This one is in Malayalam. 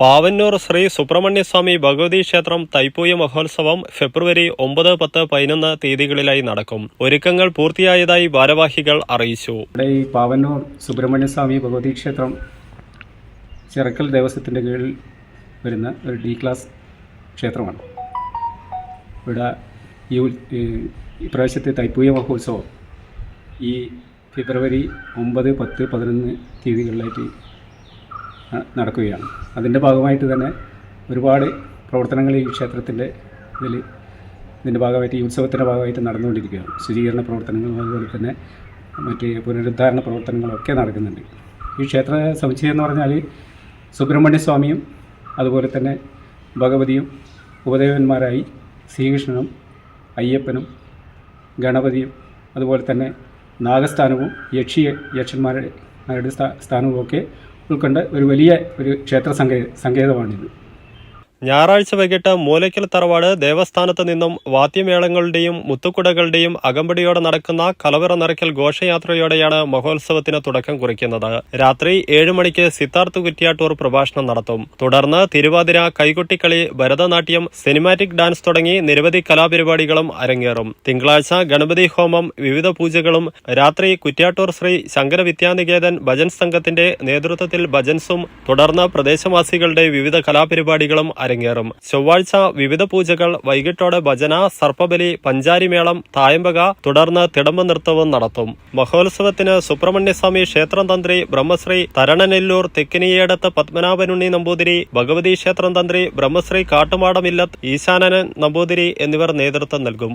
പാവന്നൂർ ശ്രീ സുബ്രഹ്മണ്യസ്വാമി ഭഗവതി ക്ഷേത്രം തൈപ്പൂയ മഹോത്സവം ഫെബ്രുവരി ഒമ്പത് പത്ത് പതിനൊന്ന് തീയതികളിലായി നടക്കും. ഒരുക്കങ്ങൾ പൂർത്തിയായതായി ഭാരവാഹികൾ അറിയിച്ചു. ഈ പാവന്നൂർ സുബ്രഹ്മണ്യസ്വാമി ഭഗവതി ക്ഷേത്രം ചിറക്കൽ ദേവസ്വത്തിന്റെ കീഴിൽ വരുന്ന ഒരു ഡി ക്ലാസ് ക്ഷേത്രമാണ്. ഇവിടെ ഈ പ്രാവശ്യത്തെ തൈപ്പൂയ മഹോത്സവം ഈ ഫെബ്രുവരി ഒമ്പത് പത്ത് പതിനൊന്ന് തീയതികളിലായിട്ട് നടക്കുകയാണ്. അതിന്റെ ഭാഗമായിട്ട് തന്നെ ഒരുപാട് പ്രവർത്തനങ്ങൾ ഈ ക്ഷേത്രത്തിന്റെ ഇതിൽ ഇതിന്റെ ഭാഗമായിട്ട് ഈ ഉത്സവത്തിന്റെ ഭാഗമായിട്ട് നടന്നുകൊണ്ടിരിക്കുകയാണ്. ശുചീകരണ പ്രവർത്തനങ്ങളും അതുപോലെ തന്നെ മറ്റ് പുനരുദ്ധാരണ പ്രവർത്തനങ്ങളൊക്കെ നടക്കുന്നുണ്ട്. ഈ ക്ഷേത്ര സമുച്ചയം എന്ന് പറഞ്ഞാൽ സുബ്രഹ്മണ്യ സ്വാമിയും അതുപോലെ തന്നെ ഭഗവതിയും ഉപദേവന്മാരായി ശ്രീകൃഷ്ണനും അയ്യപ്പനും ഗണപതിയും അതുപോലെ തന്നെ നാഗസ്ഥാനവും യക്ഷി യക്ഷന്മാരുടെ സ്ഥാനവും ഒക്കെ ഉൾക്കൊണ്ട ഒരു വലിയ ഒരു ക്ഷേത്ര സങ്കേ സങ്കേതമാണിത്. ഞായറാഴ്ച വൈകിട്ട് മൂലയ്ക്കൽ തറവാട് ദേവസ്ഥാനത്ത് നിന്നും വാദ്യമേളങ്ങളുടെയും മുത്തുക്കുടകളുടെയും അകമ്പടിയോടെ നടക്കുന്ന കലവറ നിറയ്ക്കൽ ഘോഷയാത്രയോടെയാണ് മഹോത്സവത്തിന് തുടക്കം കുറിക്കുന്നത്. രാത്രി ഏഴ് മണിക്ക് സിദ്ധാർത്ഥ് കുറ്റിയാട്ടൂർ പ്രഭാഷണം നടത്തും. തുടർന്ന് തിരുവാതിര കൈകൊട്ടിക്കളി ഭരതനാട്യം സിനിമാറ്റിക് ഡാൻസ് തുടങ്ങി നിരവധി കലാപരിപാടികളും അരങ്ങേറും. തിങ്കളാഴ്ച ഗണപതി ഹോമം വിവിധ പൂജകളും രാത്രി കുറ്റ്യാട്ടൂർ ശ്രീ ശങ്കര വിദ്യാനികേതൻ ഭജൻ സംഘത്തിന്റെ നേതൃത്വത്തിൽ ഭജൻസും തുടർന്ന് പ്രദേശവാസികളുടെ വിവിധ കലാപരിപാടികളും അരങ്ങേറും. ചൊവ്വാഴ്ച വിവിധ പൂജകൾ വൈകിട്ടോടെ ഭജന സർപ്പബലി പഞ്ചാരിമേളം തായമ്പക തുടർന്ന് തിടമ്പ നൃത്തവും നടത്തും. മഹോത്സവത്തിന് സുബ്രഹ്മണ്യസ്വാമി ക്ഷേത്രം തന്ത്രി ബ്രഹ്മശ്രീ തരണനെല്ലൂർ തെക്കിനിയേടത്ത് പത്മനാഭനുണ്ണി നമ്പൂതിരി ഭഗവതി ക്ഷേത്രം തന്ത്രി ബ്രഹ്മശ്രീ കാട്ടുമാടമില്ലത്ത് ഈശാനനൻ നമ്പൂതിരി എന്നിവർ നേതൃത്വം നൽകും.